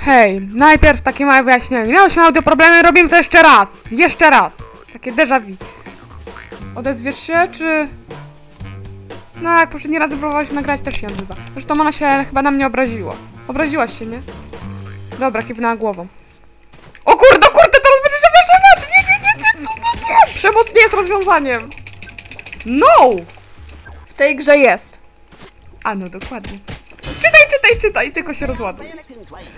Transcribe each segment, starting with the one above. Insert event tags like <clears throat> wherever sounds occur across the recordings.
Hej, najpierw takie małe wyjaśnienie. Miałyśmy audio problemy, robimy to jeszcze raz. Jeszcze raz. Takie déjà vu. Odezwiesz się, czy... No, jak poprzedni raz próbowałyśmy nagrać, też się odzywa. Zresztą ona się chyba na mnie obraziła. Obraziłaś się, nie? Dobra, kiwnęła głową. O kurde, kurde, teraz będzie się wyszywać! Nie, nie, nie, nie, nie, nie, nie! Przemoc nie jest rozwiązaniem! No! W tej grze jest. A, no dokładnie. Czytaj, czytaj, czytaj, tylko się rozładuj.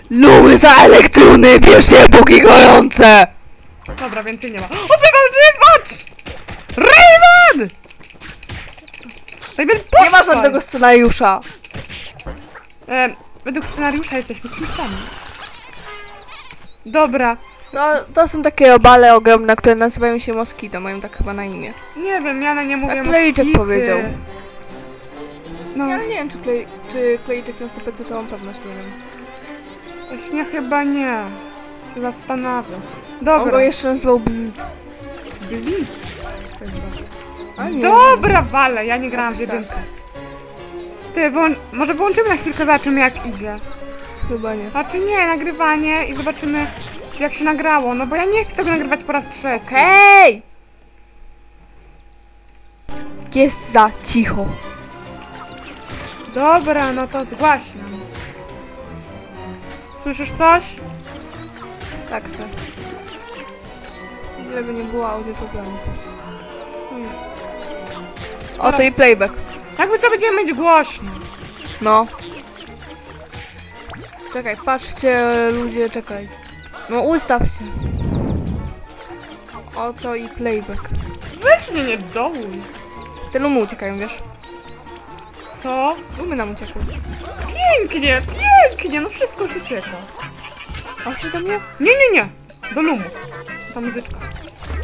Luły za elektrony, bierzcie póki gorące! Dobra, więcej nie ma. Opywał patrz! Raven! Raven, Nie ma żadnego scenariusza. E, według scenariusza jesteśmy smutami. Dobra, To, to są takie obale ogromne, które nazywają się Moskito, mają tak chyba na imię. nie wiem, ja na nie mówię Tak Klejczek moskity. powiedział. No, Ja nie wiem, czy, klej, czy klejczek na 100% to mam pewność, nie wiem. właśnie chyba nie. Zastanawiam. On go Dobra. jeszcze nazywał bzd. Bli. A nie. Dobra, wale, ja nie grałam w Jakoś tak. jedynkę. Ty, wyłą- może wyłączymy na chwilkę, zobaczymy jak idzie. Chyba nie. A czy nie, nagrywanie i zobaczymy jak się nagrało, no bo ja nie chcę tego nagrywać po raz trzeci. Hej! Jest za cicho. Dobra, no to zgłaśnij. Słyszysz coś? Tak, sir. Żeby nie było audio problemu. Hmm. O, to i playback. Jakby co będziemy mieć głośno. No. Czekaj, patrzcie ludzie, czekaj. No ustaw się. Oto i playback. Weź mnie nie dołuj. Te lumy uciekają, wiesz? Co? Lumy nam uciekły. Pięknie, pięknie, no wszystko już ucieka. Patrzcie do mnie? Nie, nie, nie. Do lumu. Ta muzyczka.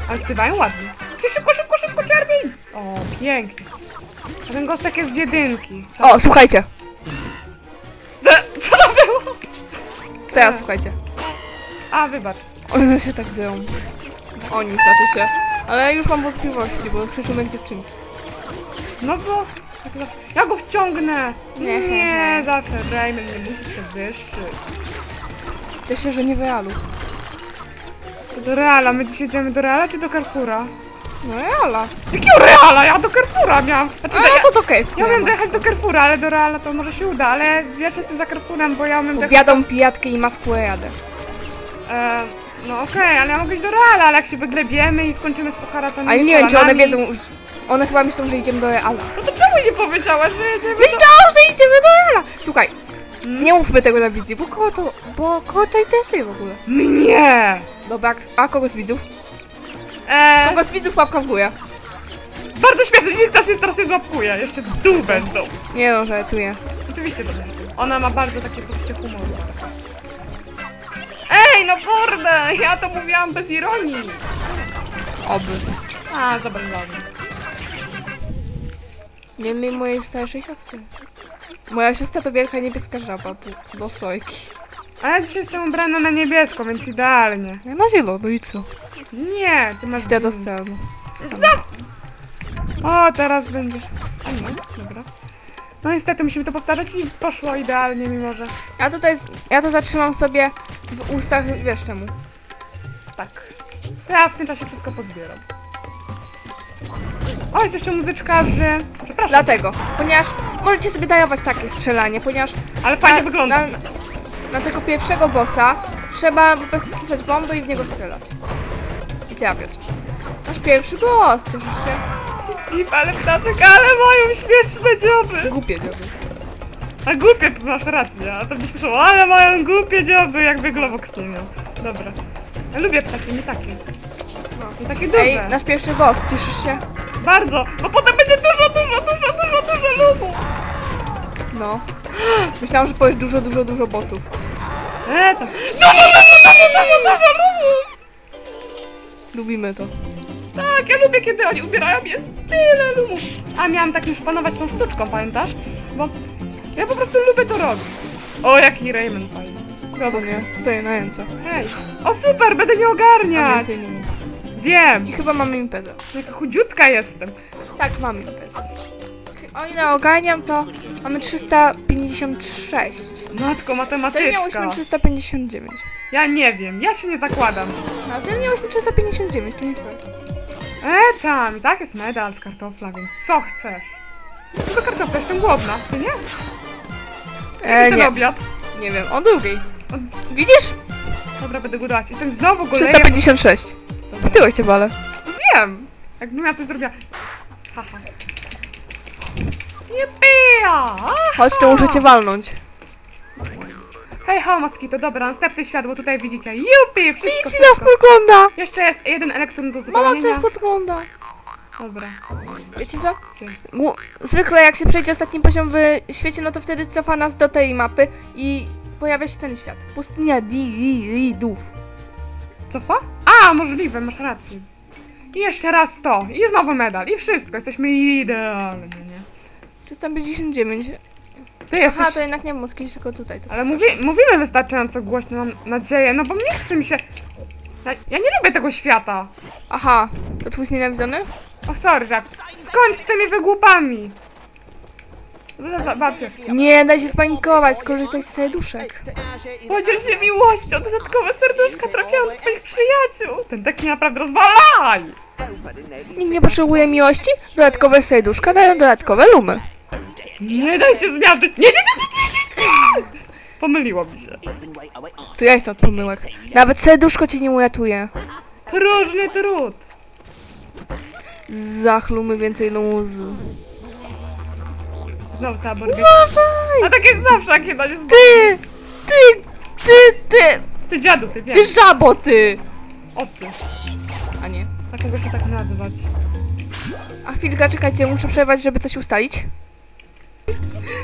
Ale śpiewają ładnie. Ty szybko, szybko, szybko, czerwień! O, pięknie. A ten gostek jest z jedynki. Co, O, słuchajcie. co to było? Teraz słuchajcie. A, wybacz. One się tak dzieją. Oni, znaczy się. Ale już mam wątpliwości, bo krzyczą jak dziewczynki. No bo... Ja go wciągnę! Nie. Nie, zawsze Raymond nie musi się wyższyć. Cieszę się, że nie w realu. To do Reala, my dzisiaj idziemy do Reala czy do Carrefoura? No reala. Jakiego Reala? Ja do Carrefoura miałam. Znaczy, A ja, no to to okej. ja miałam dojechać do Carrefoura, ale do Reala to może się uda, ale wiesz, jestem za Carrefourem, bo ja dojechać... Powiadam pijatkę i masqueradę. E, no okej, ale ja mogę iść do Reala, ale jak się wyglebiemy i skończymy z poharatami Ale nie wiem, czy one wiedzą... One chyba myślą, że idziemy do reala. No to czemu nie powiedziałaś, że jedziemy do... Myślałam, że idziemy do reala! Słuchaj, nie mówmy tego na wizji, bo kogo to... Bo kogo to interesuje w ogóle? Mnie! Dobra, a kogo z widzów? E, Kogo z widzów łapka w górę. bardzo śmieszne, nic teraz, teraz się złapkuje, jeszcze w dół będą. Nie no, żartuję. Oczywiście to będzie. Ona ma bardzo takie poczucie humoru. Ej, no kurde! Ja to mówiłam bez ironii! Oby. A, zobacz, mniej mojej starszej siostry. Moja siostra to wielka niebieska żaba, do, do sojki. A ja dzisiaj jestem ubrana na niebiesko, więc idealnie. Ja na zielono i co? Nie, ty masz... Idę do stanu. O, teraz będzie. A nie, dobra. No niestety musimy to powtarzać i poszło idealnie, mimo że... Ja tutaj, z- ja to zatrzymam sobie w ustach, wiesz czemu. Tak. To ja w tym czasie wszystko podbieram. O, jest jeszcze muzyczka z... Przepraszam, Dlatego, ponieważ możecie sobie dajować takie strzelanie, ponieważ ale fajnie na, wygląda. Na, na tego pierwszego bossa trzeba po prostu wsadzać bombę i w niego strzelać. I trafiać. Nasz pierwszy boss, cieszysz się? I ale ptaszek, ale mają śmieszne dzioby. Głupie dzioby. A głupie, masz rację, a to byś myślał, ale mają głupie dzioby, jakby Globox nie miał. Dobra. Ja lubię ptaki, nie takie. Nie takie duże. Ej, nasz pierwszy boss, cieszysz się? Bardzo, bo potem będzie dużo, dużo, dużo, dużo, dużo lubu. No. Myślałam, że powiesz dużo, dużo, dużo bossów. Eee, to... Dużo, dużo, dużo, dużo, dużo lubu. Lubimy to. Tak, ja lubię, kiedy oni ubierają, jest tyle lumów. A miałam tak już panować tą sztuczką, pamiętasz? Bo ja po prostu lubię to robić. O, jaki Raymond fajny. Dobra, nie? Stoję na ręce. hej. O, super, będę nie A ogarniać. więcej nie. Wiem, I chyba mamy imprezę. jaka chudziutka jestem. Tak, mamy imprezę. o ile ogarniam, to mamy 356. Matko, matematyczka. miałyśmy 359. Ja nie wiem, ja się nie zakładam. No, wtedy miałyśmy 359, to nie twoje. E, tam, i tak jest medal z kartofla, więc co chcesz? Co do kartofla, jestem głodna, ty nie? E, ten nie, obiad. nie wiem, o drugiej. Od... Widzisz? Dobra, będę głodować. I ten znowu go leje. 356. W tyłek cię balę. Wiem! Jakbym ja coś zrobiła. Haha. Jepia! Chodź, to muszę cię walnąć. Hej, ho, moskito, dobra, następne światło tutaj widzicie. Jupi! Wszystko, Misji nas podgląda! Jeszcze jest jeden elektron do Mama zupełnienia. nas podgląda. Dobra. Wiecie co? Mu- Zwykle jak się przejdzie ostatni poziom w świecie, no to wtedy cofa nas do tej mapy i pojawia się ten świat. Pustynia Di-Dów. Cofa? A, możliwe, masz rację. I jeszcze raz to. I znowu medal. I wszystko. Jesteśmy idealni, nie? 359. Ty jesteś... Aha, to jednak nie w Moskwie, tylko tutaj. To Ale mówi, mówimy wystarczająco głośno, mam nadzieję, no bo nie chce mi się... Ja, ja nie lubię tego świata. Aha, to twój znienawidzony? O, sorry, żart. Skończ z tymi wygłupami. Babcie. Nie, daj się spanikować, skorzystaj z serduszek. Podziel się miłością, dodatkowe serduszka trafiają do twoich przyjaciół. Ten tekst mnie naprawdę rozwalaj. Nikt nie potrzebuje miłości, dodatkowe serduszka dają dodatkowe lumy. Nie daj się zmiażdżyć. Nie, nie, nie, nie, nie, nie. Pomyliło mi się. To ja jestem od pomyłek. Nawet serduszko cię nie uratuje. Próżny trud. Zachlumy więcej luz. Znowu ta borbieta. Uważaj! A tak jest zawsze, jak jest... Ty! Ty! Ty! Ty! Ty dziadu, ty wiesz. Ty żabo, ty! O ty. A nie. Tak mogę się tak nazwać. A chwilkę, czekajcie, muszę przerwać, żeby coś ustalić.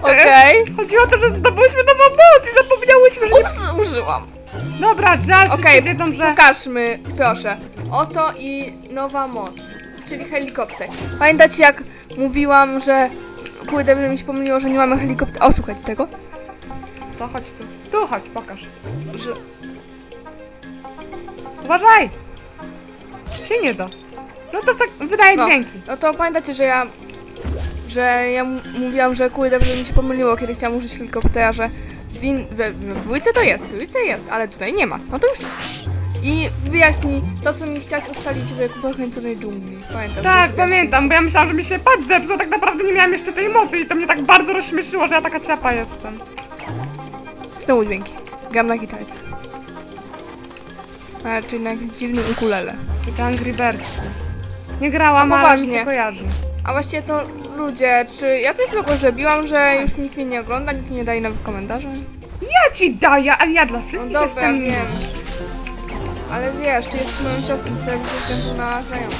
Okej. Chodziło o to, że zdobyliśmy nową moc i zapomniałyśmy, że... Ups, użyłam. Dobra, żal, Okej, wszyscy wiedzą, że... Pokażmy, proszę. Oto i nowa moc, czyli helikopter. Pamiętacie jak mówiłam, że kurde, że mi się pomyliło, że nie mamy helikoptera. O, słuchajcie tego. Co, chodź tu. Tu chodź, pokaż. Że... Uważaj! Się nie da. No to tak wydaje No. dźwięki. No to pamiętacie, że ja... Że ja mówiłam, że kurde, że mi się pomyliło, kiedy chciałam użyć helikoptera, że w, in, we, w dwójce to jest, w trójce jest, ale tutaj nie ma. No to już jest. I wyjaśni to, co mi chciałaś ustalić w pokręconej dżungli. Pamiętam. Tak, pamiętam, bo ja myślałam, że mi się pad zepsuł, tak naprawdę nie miałam jeszcze tej mocy i to mnie tak bardzo rozśmieszyło, że ja taka ciapa jestem. Znowu dźwięki. Gram na gitarce. A raczej na jakimś dziwnym ukulele. I te Angry Birds. Nie grałam, A ale mi się kojarzy. A właściwie to ludzie, czy ja coś złego zrobiłam, że już nikt mnie nie ogląda, nikt nie daje nawet komentarzy? Ja ci daję, ale ja dla No wszystkich dobra, jestem wiem. Ale wiesz, ty jesteś moją siostrą, to jak ze względu na znajomych.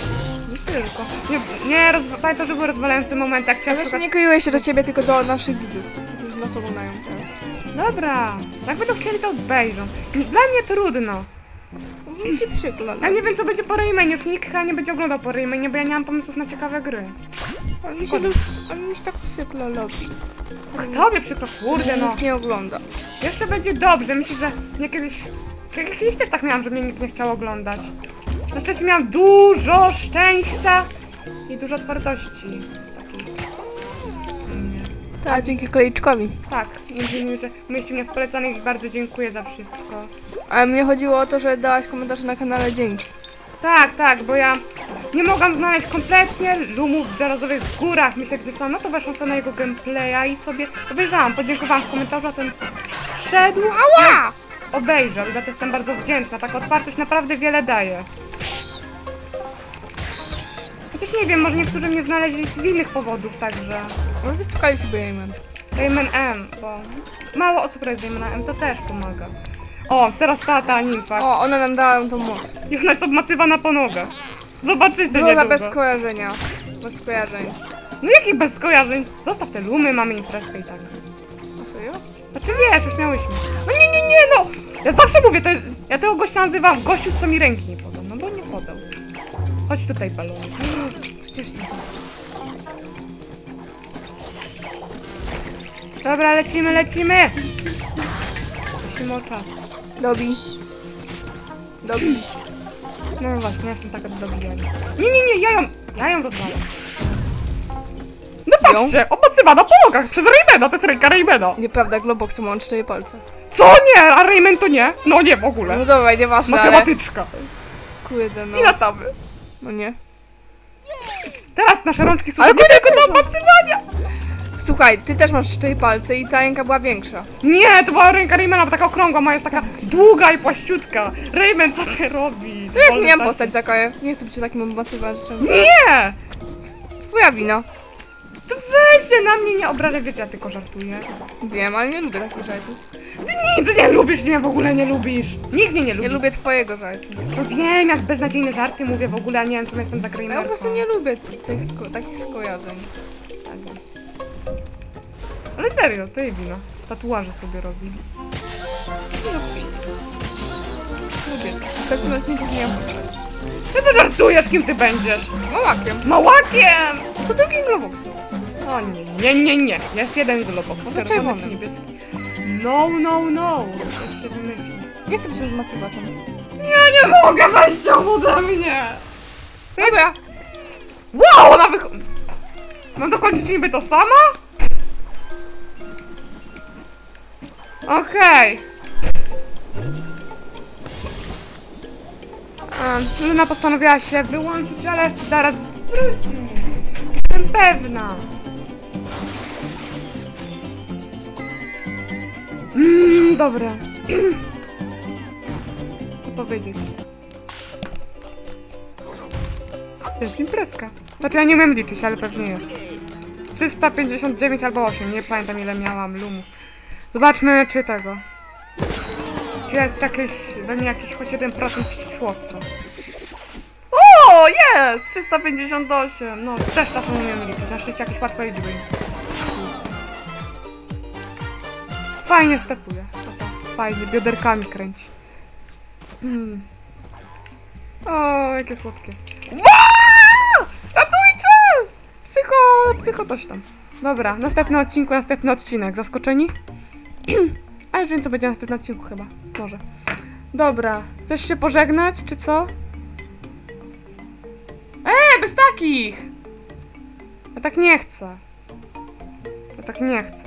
Nie tylko. Nie, nie roz... pamiętam, że były rozwalające momenty, jak chciałam Ale szukać... nie kryję się do ciebie, tylko do naszych widzów, którzy nas oglądają teraz. Dobra, jak będą chcieli, to obejrzą. Dla mnie trudno. Mi się przykla. Ja nie wiem, co będzie po Raymanie, już nikt chyba nie będzie oglądał po Raymanie, bo ja nie mam pomysłów na ciekawe gry. Ale mi się, już, ale mi się tak przykla lubi. Ach, tobie przykro, kurde no. Nikt nie ogląda. Jeszcze będzie dobrze, myślę, że nie kiedyś... jak- Kiedyś też tak miałam, że mnie nikt nie chciał oglądać. Na szczęście miałam dużo szczęścia i dużo otwartości. Tak, dzięki kolejczkowi. Tak, między innymi, że umieścił mnie w polecanych i bardzo dziękuję za wszystko. Ale mnie chodziło o to, że dałaś komentarze na kanale dzięki. Tak, tak, bo ja nie mogłam znaleźć kompletnie lumów w górach, myślę gdzie są, no to weszłam sobie na jego gameplaya i sobie obejrzałam, podziękowałam w komentarzu, a ten wszedł, ała! Obejrzał i za to jestem bardzo wdzięczna, taka otwartość naprawdę wiele daje. Chociaż nie wiem, może niektórzy mnie znaleźli z innych powodów także. Może wystukali sobie Amen. Rayman M, bo mało osób z Raymana M, to też pomaga. O, teraz ta, ta nimfa. O, ona nam dała tą moc. I ona jest obmacywana po nogach. Zobaczycie Było niedługo. bez skojarzenia. Bez skojarzeń. No jakich bez skojarzeń? Zostaw te lumy, mamy imprezkę i tak. A serio? Znaczy wiesz, już miałyśmy. No nie, nie, nie, no! Ja zawsze mówię, to jest, ja tego gościa nazywam gościu, co mi ręki nie podał. No bo nie podał. Chodź tutaj, balon. Przecież nie. Dobra, lecimy, lecimy! Prosimy o czas. Dobi. Dobi. No właśnie, ja jestem taka do dobijania. Nie, nie, nie, ja ją, ja ją rozwalam. No Patrzcie, omocywana po nogach przez Raymana, to jest ręka Raymana. Nieprawda, Globox to ma on cztery palce. Co nie? A Rayman to nie? No nie w ogóle. No dobra, nieważne, ale... Matematyczka. Kurde, no. I latamy. No nie. Teraz nasze rączki są Ale nie tylko do omocywania. Słuchaj, ty też masz cztery palce i ta ręka była większa. Nie, to była ręka Raymana, bo taka okrągła, moja jest taka długa i płaściutka. Rayman, co ty robisz? To ja Ale zmieniam postać za kaję. Nie chcę być takim omacywaczem. Nie! Twoja wina. Weź się na mnie nie obrażaj, wiecie, ja tylko żartuję. Wiem, ale nie lubię takich żartów. Ty nic nie lubisz, mnie w ogóle nie lubisz. Nikt mnie nie lubi. Nie lubię twojego żartu. No wiem, jak beznadziejne żarty mówię w ogóle, a nie wiem, czym jestem za Ja po prostu nie lubię tych sko- takich skojarzeń. Ale serio, to jej wina. Tatuaże sobie robi. Lubię to. W takim odcinku postać. Ty to żartujesz, kim ty będziesz? Małakiem. Małakiem! To drugi Globox. O nie, nie, nie, nie. Jest jeden globok. czy niebieski. No, no, no. Coś się wymyśli. Nie chcę być omacywaczem. Ja nie mogę wejść ode mnie! Dobra. Wow, ona wychodzi... Mam dokończyć niby to sama? Okej. A, Luna postanowiła się wyłączyć, ale zaraz wróci. Pewna. Mmm, dobra. Co powiedzieć? To jest imprezka. Znaczy ja nie umiem liczyć, ale pewnie jest. 359 albo 8, nie pamiętam ile miałam lumów. Zobaczmy czy tego. Czy jest jakieś, we mnie jakiś choć 1% ścisłowca. O, jest! 358. No, też czasem umiem liczyć. Na szczęście jakieś łatwe liczby. Fajnie stepuje. Fajnie, bioderkami kręci. Mm. O, jakie słodkie. Ratujcie! Psycho, psycho coś tam. Dobra, następny odcinku, następny odcinek. Zaskoczeni? <clears throat> A już wiem, co będzie na następnym odcinku chyba. Może. Dobra, chcesz się pożegnać, czy co? Bez takich! Ja tak nie chcę. Ja tak nie chcę.